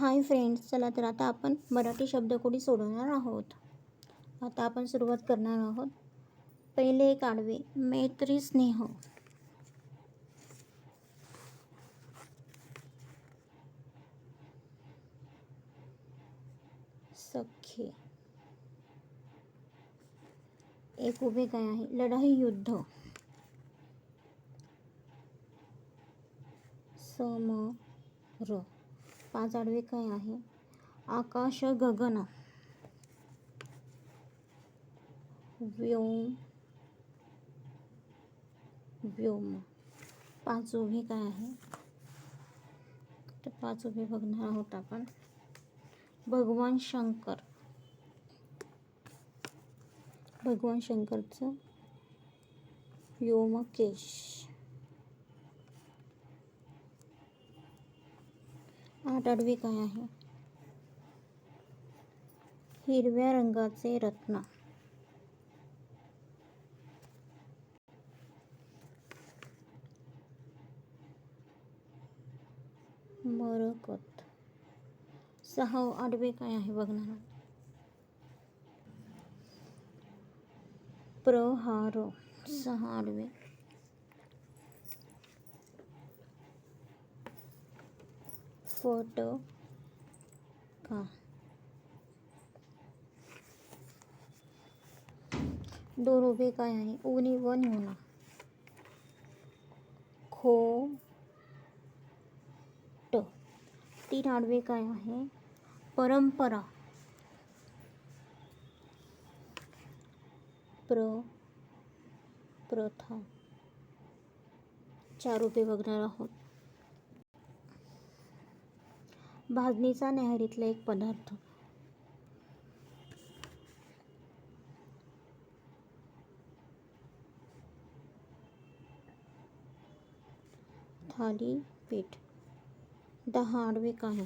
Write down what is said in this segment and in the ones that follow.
Hi friends चला तर आता आपण मराठी शब्दकोडी सोडवणार आहोत. आता आपण सुरुवात करणार आहोत. पहिले एक आडवे मैत्री स्नेह. सखे एक उभे काय आहे? लढाई युद्ध. समर. पाच आडवे काय आहे? आकाश गगन व्योम व्योम. पाच उभे काय आहे? तर पाच उभे बघणार आहोत आपण. भगवान शंकर. भगवान शंकरचं व्योमकेश. आठ आडवे काय आहे? हिरव्या रंगाचे रत्न. मरकत. सहा आडवे काय आहे बघणार? प्रहार. सहा आडवे. फट का? दोन उभे काय आहे उनी व न्यूना खो ट तीन आडवे काय आहे? परंपरा. प्र प्रथा. चार उभे बघणार आहोत. भाजणीचा नेहरीतला एक पदार्थ. थालीपीठ दहा आडवे काय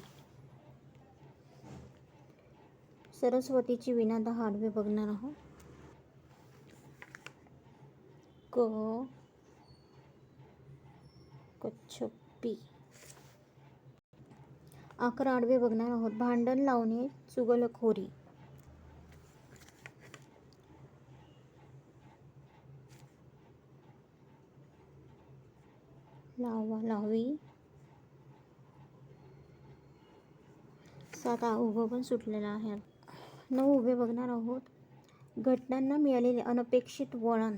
सरस्वतीची विना दहा आडवे बघणार आहोत क कच्छपी. अकरा आडवे बघणार आहोत. भांडण लावणे चुगलखोरी. लावा लावी. सात उभं पण सुटलेलं आहे. नऊ उभे बघणार आहोत. घटनांना मिळालेले अनपेक्षित वळण.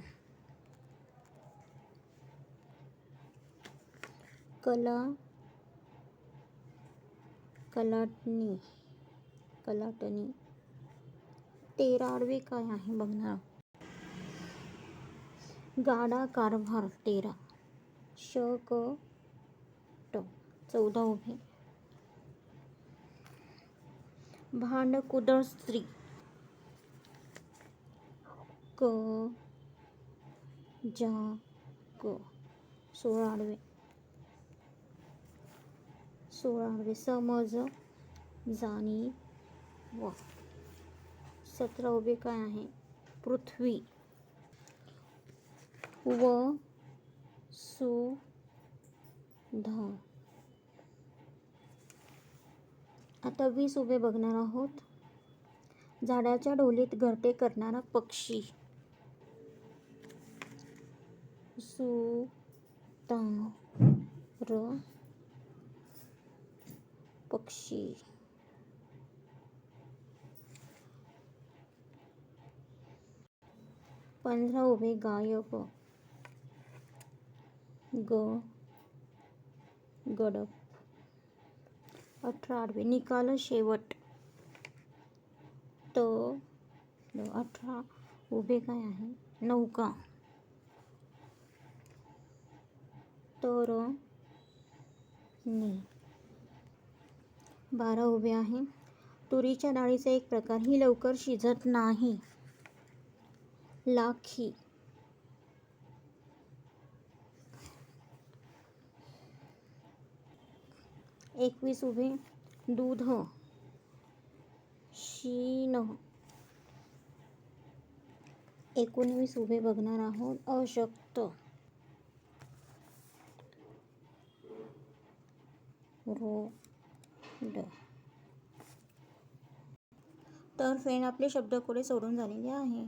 कला कलाटणी कलाटणी तेरा आडवे काय आहे बघणार गाडा कारभार तेरा. श, क, ट. चौदा उभे. भांड कुदळ स्त्री. क, जा, क. सोळा आडवे. सोळा समज जाणी व. सतरा उभे काय आहे? पृथ्वी. व सु धा. आता वीस उभे बघणार आहोत. झाडाच्या ढोलीत घरटे करणारा पक्षी. सु ता र. पक्षी। पंधरा उभे गायक ग गडप अठरा आडवे निकाल शेवट। त. अठरा उभे काय आहे नौका तर, नी। बारा उभे आहे. तुरीच्या डाळीचा एक प्रकार ही लवकर शिजत नाही. लाखी. एकवीस उभे. दूध. शीन एकोणवीस उभे बघणार आहोत. अशक्त. रो. ड तर फ्रेंड आपले शब्दकोडे सोडून झालेले आहे.